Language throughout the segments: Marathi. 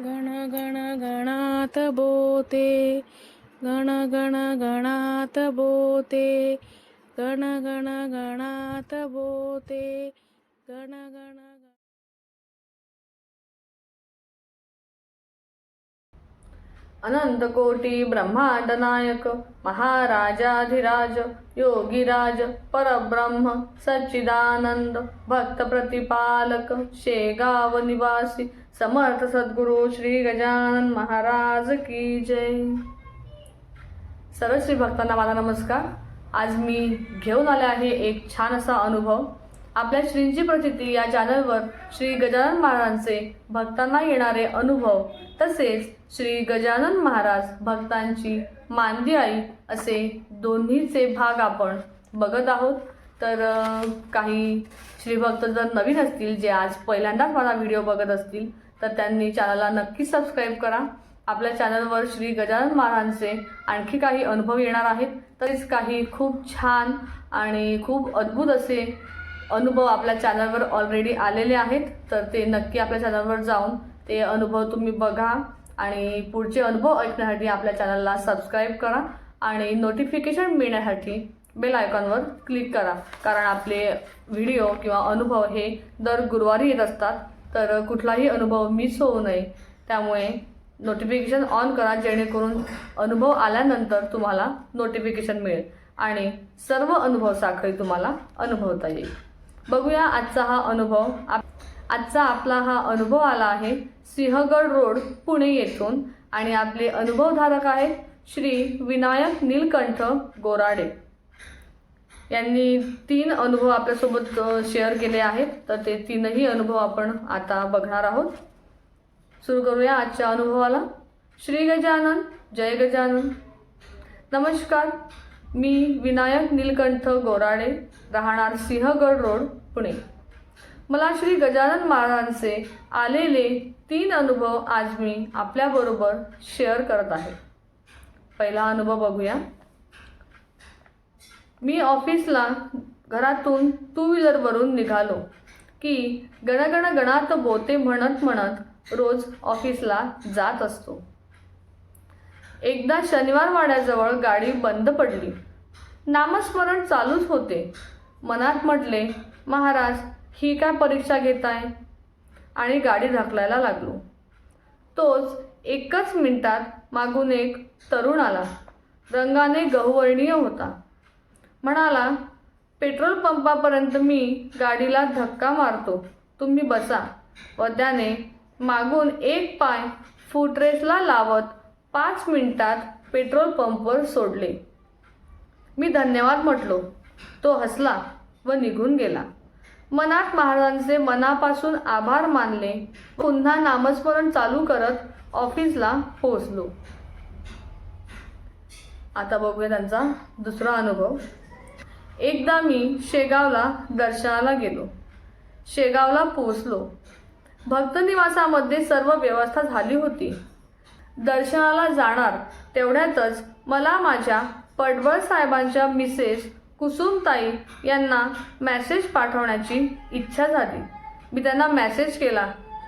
गण गण गणात बोते. गण गण गणात बोते. गण गण गणात बोते. गण गण अनंत कोटी ब्रह्मांड नायक महाराजाधिराज योगीराज परब्रह्म सच्चिदानंद भक्त प्रतिपालक शेगाव निवासी समर्थ सद्गुरू श्री गजानन महाराज की जय. सर्व श्री भक्तांना माझा नमस्कार. आज मी घेऊन आले आहे एक छान असा अनुभव. आपल्या श्रींची प्रचिती या चॅनलवर श्री गजानन महाराजांचे भक्तांना येणारे अनुभव तसेच श्री गजानन महाराज भक्तांची मांदी आई असे दोन्हीचे भाग आपण बघत आहोत. तर काही श्रीभक्त जर नवीन असतील जे आज पहिल्यांदाच माझा व्हिडिओ बघत असतील तर त्यांनी चॅनलला नक्की सबस्क्राईब करा. आपल्या चॅनलवर श्री गजानन महाराजांचे आणखी काही अनुभव येणार आहेत. तरीच काही खूप छान आणि खूप अद्भुत असे अनुभव आपल्या चॅनलवर ऑलरेडी आलेले आहेत. तर ते नक्की आपल्या चॅनलवर जाऊन ते अनुभव तुम्ही बघा आणि पुढचे अनुभव ऐकण्यासाठी आपल्या चॅनलला सबस्क्राईब करा आणि नोटिफिकेशन मिळण्यासाठी बेल आयकॉनवर क्लिक करा. कारण आपले व्हिडिओ किंवा अनुभव हे दर गुरुवारी येत असतात. तर कुठलाही अनुभव मिस होऊ नये. त्यामुळे नोटिफिकेशन ऑन करा जेणेकरून अनुभव आल्यानंतर तुम्हाला नोटिफिकेशन मिळेल आणि सर्व अनुभव साखळी तुम्हाला अनुभवता येईल. बघूया आजचा हा अनुभव. आप- आजचा आपला हा अनुभव आला आहे सिंहगड रोड पुणे येथून. आणि आपले अनुभवधारक आहेत श्री विनायक नीलकंठ गोराडे. यांनी तीन अनुभव आपल्यासोबत शेअर केले आहेत. तर ते तीनही अनुभव आपण आता बघणार आहोत. सुरू करूया आजच्या अनुभवाला. श्री गजानन जय गजानन. नमस्कार. मी विनायक नीलकंठ गोराडे राहणार सिंहगड रोड पुणे. मला श्री गजानन महाराजांचे आलेले तीन अनुभव आज मी आपल्याबरोबर शेअर करत आहे. पहिला अनुभव बघूया. मी ऑफिसला घरातून टू व्हीलरवरून निघालो की गणगण गणात बोते म्हणत म्हणत रोज ऑफिसला जात असतो. एकदा शनिवार वाड्याजवळ गाडी बंद पडली. नामस्मरण चालूच होते. मनात म्हटले महाराज ही काय परीक्षा घेताय? आणि गाडी ढकलायला लागलो. तोच एकच मिनिटात मागून एक तरुण आला. रंगाने गहुवर्णीय होता. म्हणाला पेट्रोल पंपापर्यंत मी गाडीला धक्का मारतो. तुम्ही बसा. व त्याने मागून एक पाय फुटरेसला लावत पाच मिनिटात पेट्रोल पंपवर सोडले. मी धन्यवाद म्हटलो. तो हसला व निघून गेला. मनात महाराजांचे मनापासून आभार मानले पुन्हा नामस्मरण चालू करत ऑफिसला पोहोचलो. आता बघूया त्यांचा दुसरा अनुभव. एकदा मी शेगावला दर्शनाला गेलो. शेगावला पोहोचलो. भक्तनिवासामध्ये सर्व व्यवस्था झाली होती. दर्शनाला जाणार तेवढ्यातच मला माझ्या पडवळ साहेबांच्या मिसेस कुसुमताई यांना मॅसेज पाठवण्याची इच्छा झाली. मी त्यांना मेसेज केला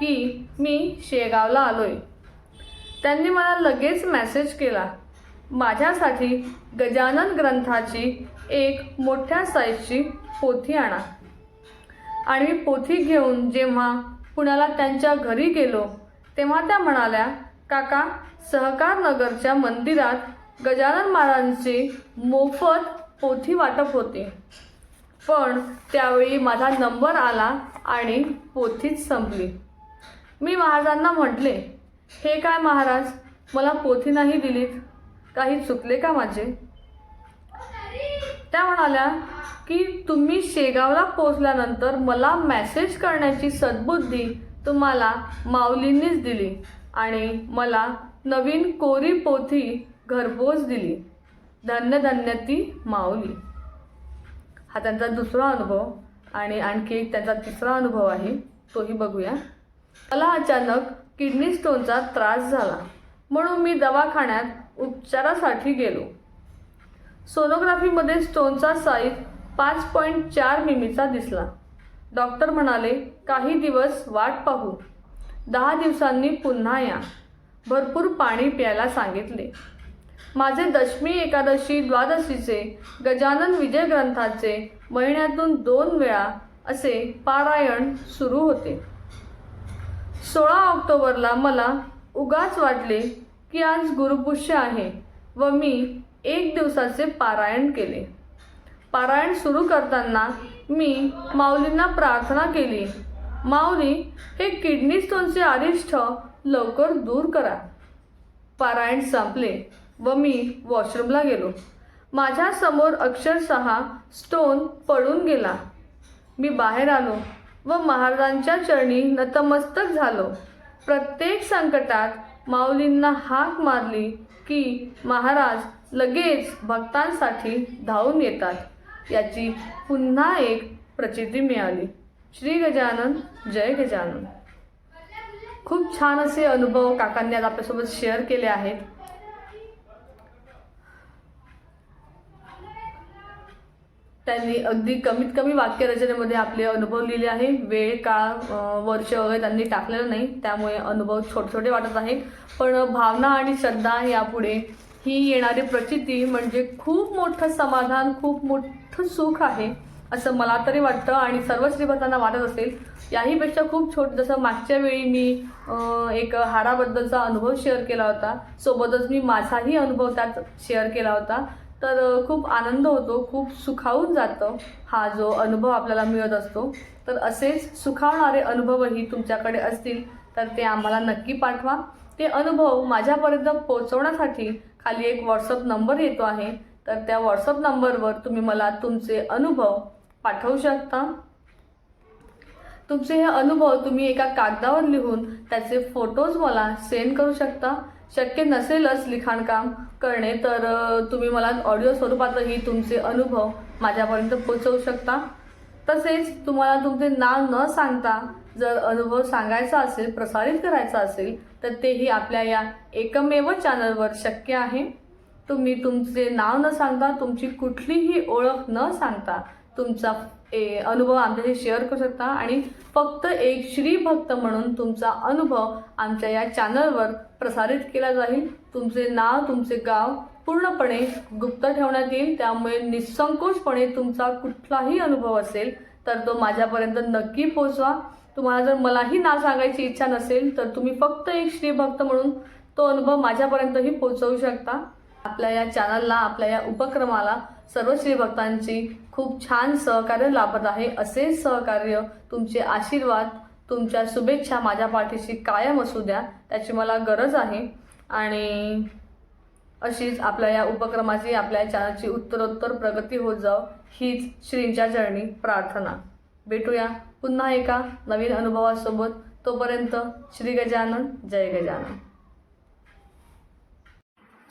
की मी शेगावला आलोय. त्यांनी मला लगेच मेसेज केला. माझ्यासाठी गजानन ग्रंथाची एक मोठ्या साईजची पोथी आणा. आणि मी पोथी घेऊन जेव्हा पुण्याला त्यांच्या घरी गेलो तेव्हा त्या म्हणाल्या काका सहकार नगरच्या मंदिरात गजानन महाराजांची मोफत पोथी वाटप होती. पण त्यावेळी माझा नंबर आला आणि पोथीच संपली. मी महाराजांना म्हटले हे काय महाराज मला पोथी नाही दिलीत? काही चुकले का माझे? त्या म्हणाल्या की तुम्ही शेगावला पोचल्यानंतर मला मॅसेज करण्याची सद्बुद्धी तुम्हाला माऊलींनीच दिली आणि मला नवीन कोरी पोथी घरपोच दिली. धन्य धन्य ती माऊली. हा त्यांचा दुसरा अनुभव आणि आणखी एक त्यांचा तिसरा अनुभव आहे तोही बघूया. मला अचानक किडनी स्टोनचा त्रास झाला. म्हणून मी दवाखान्यात उपचारासाठी गेलो. सोनोग्राफीमध्ये स्टोनचा साईज पाच पॉईंट चार मिमीचा दिसला. डॉक्टर म्हणाले काही दिवस वाट पाहू. दहा दिवसांनी पुन्हा या. भरपूर पाणी प्यायला सांगितले. माझे दशमी एकादशी द्वादशीचे गजानन विजय ग्रंथाचे महिन्यातून दोन वेळा असे पारायण सुरू होते. सोळा ऑक्टोबरला मला उगाच वाटले की आज गुरुपुष्य आहे. व मी एक दिवसाचे पारायण केले. पारायण सुरू करताना मी माऊलींना प्रार्थना केली माऊली हे किडनी स्टोनचे अरिष्ठ लवकर दूर करा. पारायण संपले व मी वॉशरूमला गेलो. माझ्यासमोर अक्षरशः स्टोन पडून गेला. मी बाहेर आलो व महाराजांच्या चरणी नतमस्तक झालो. प्रत्येक संकटात माऊलींना हाक मारली की महाराज लगेच भक्तांसाठी धावून येतात. याची पुन्हा एक प्रचिती मिळाली. श्री गजानन जय गजानन. खूप छान असे अनुभव काकांनी आज आपल्यासोबत शेअर केले आहेत. त्यांनी अगदी कमीत कमी वाक्यरचनेमध्ये आपले अनुभव लिहिले आहे. वेळ काळ वर्ष वगैरे त्यांनी टाकलेलं नाही. त्यामुळे अनुभव छोटे छोटे वाटत आहेत. पण भावना आणि श्रद्धा यापुढे ही येणारी प्रचिती म्हणजे खूप मोठं समाधान खूप मोठं सुख आहे असं मला तरी वाटतं आणि सर्व श्रीभक्तांना वाटत असेल. याहीपेक्षा खूप छोट जसं मागच्या वेळी मी एक हाराबद्दलचा अनुभव शेअर केला होता सोबतच मी माझाही अनुभव त्यात शेअर केला होता. तर खूप आनंद होतो खूप सुखावून जातं हा जो अनुभव आपल्याला मिळत असतो. तर असेच सुखावणारे अनुभवही तुमच्याकडे असतील तर ते आम्हाला नक्की पाठवा. ते अनुभव माझ्यापर्यंत पोहोचवण्यासाठी खाली एक व्हॉट्सअप नंबर येतो आहे. तर त्या व्हॉट्सअप नंबरवर तुम्ही मला तुमचे अनुभव पाठवू शकता. तुमचे हे अनुभव तुम्ही एका कागदावर लिहून त्याचे फोटोज मला सेंड करू शकता. शक्य नसेलच लिखाणकाम करणे तर तुम्ही मला ऑडिओ स्वरूपातही तुमचे अनुभव माझ्यापर्यंत पोचवू शकता. तसेच तुम्हाला तुमचे नाव न सांगता जर अनुभव सांगायचा असेल प्रसारित करायचा असेल तर तेही आपल्या या एकमेव चॅनलवर शक्य आहे. तुम्ही तुमचे नाव न सांगता तुमची कुठलीही ओळख न सांगता तुमचा ए, अनुभव आमच्याशी शेअर करू शकता. आणि फक्त एक श्रीभक्त म्हणून तुमचा अनुभव आमच्या या चॅनलवर प्रसारित केला जाईल. तुमचे नाव तुमचे गाव पूर्णपणे गुप्त ठेवण्यात येईल. त्यामुळे निसंकोचपणे तुमचा कुठलाही अनुभव असेल तर तो माझ्यापर्यंत नक्की पोचवा. तुम्हाला जर मलाही नाव सांगायची इच्छा नसेल तर तुम्ही फक्त एक श्रीभक्त म्हणून तो अनुभव माझ्यापर्यंतही पोचवू शकता. आपल्या या चॅनलला आपल्या या उपक्रमाला सर्व श्रीभक्तांची खूप छान सहकार्य लाभत आहे. असे सहकार्य तुमचे आशीर्वाद तुमच्या शुभेच्छा माझ्या पाठीशी कायम असू द्या त्याची मला गरज आहे. आणि अशीच आपल्या या उपक्रमाची आपल्या चॅनलची उत्तरोत्तर प्रगती होत जाव हीच श्रींच्या चरणी प्रार्थना. भेटूया पुन्हा एका नवीन अनुभवासोबत. तोपर्यंत श्री गजानन जय गजानन.